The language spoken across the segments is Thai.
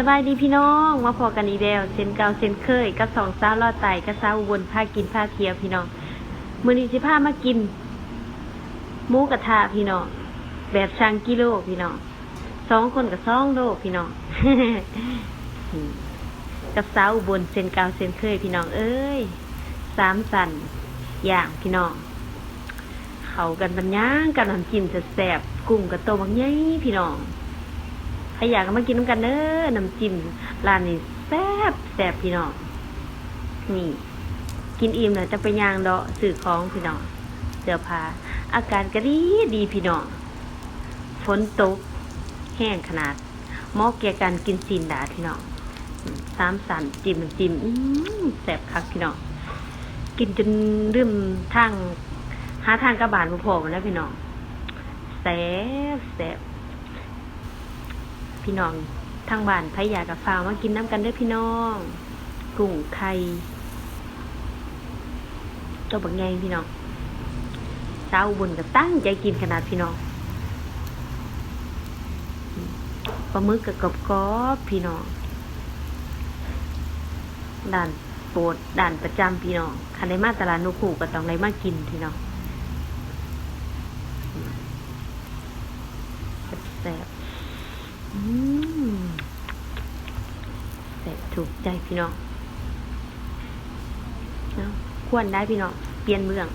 สบายดีพี่น้องมาพอกันอีแล้วเซนเก่าเซนเคยกับสองสาวรอดไตกับสาวอุบนพากินพาเที่ยวพี่น้องมือนี้สิพามากินหมูกระทะพี่น้องแบบช่างกิโลพี่น้องสองคนกับสองโลพี่น้องกับสาวอุบนเซนเก่าเซนเคยพี่น้องเอ้ยสามสันอย่างพี่น้องเขากันบัญญังกันน้ำจิ้มแซ่บกุ้งกับโตบางใหญ่พี่น้อง ใครอยากก็มากินน้ำกันเด้อน้ำจิ้มร้านนี้แซ่บแซ่บพี่น้องนี่กินอิ่มแล้วจะไปย่างเลาะสื่อของพี่น้องเสื้อผ้าอากาศก็ดีดีพี่น้องฝนตก แห้งขนาดเหมาะแก่การกินซีนดาพี่น้องสามสันจิ้มจิ้มอืแซ่บคักพี่น้องกินจนลืมทางหาทางกระบาลบ่พอหมดแล้วพี่น้องแซ่บแซ่บ พี่น้องทางบ้านไผอยากับฟาวมากินน้ำกันเด้อพี่น้อง กุ้งไข่ตัวบักไงพี่น้องสาวบุญก็ตั้งใจกินขนาดพี่น้องปลาหมึกกับกบกอบพี่น้องด่านโปรดด่านประจำพี่น้องคันได้มาตลาดนุขู่ก็ต้องได้มากินพี่น้องอืมแซ่บๆ อืมเสร็จถูกใจพี่น้องเนาะควรได้พี่น้องเปลี่ยนเมือง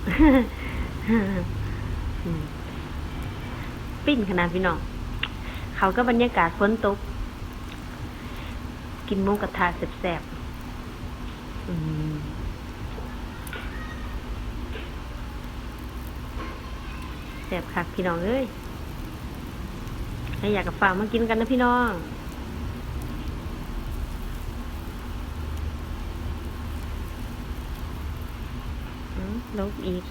ปิ้นขนาดพี่น้องเขาก็บรรยากาศฝนตก กินหมูกระทะแซ่บๆแซ่บคักพี่น้องเอ้ยถ้าอยากกับฝากมากินกันนะพี่น้อง ลบอีก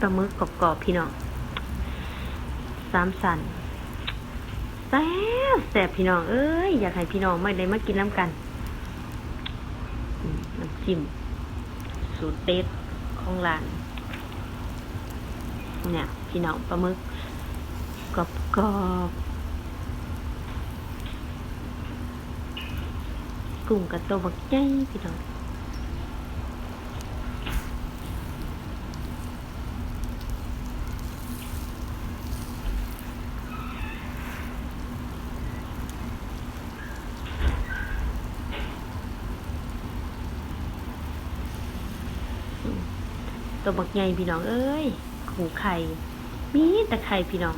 ปลาหมึกกรอบๆพี่น้องสามสันแซ่บแซ่บพี่น้อง เอ้ย อยากให้พี่น้องไม่ได้มากินน้ำกันน้ำจิ้มสูตรเด็ดของร้าน เนี่ย พี่น้องปลาหมึกกรอบกรอบๆ กุ้งกับตัวบักใหญ่พี่น้องตัวบักใหญ่พี่น้องเอ้ยหูไข่ มีแต่ไข่พี่น้อง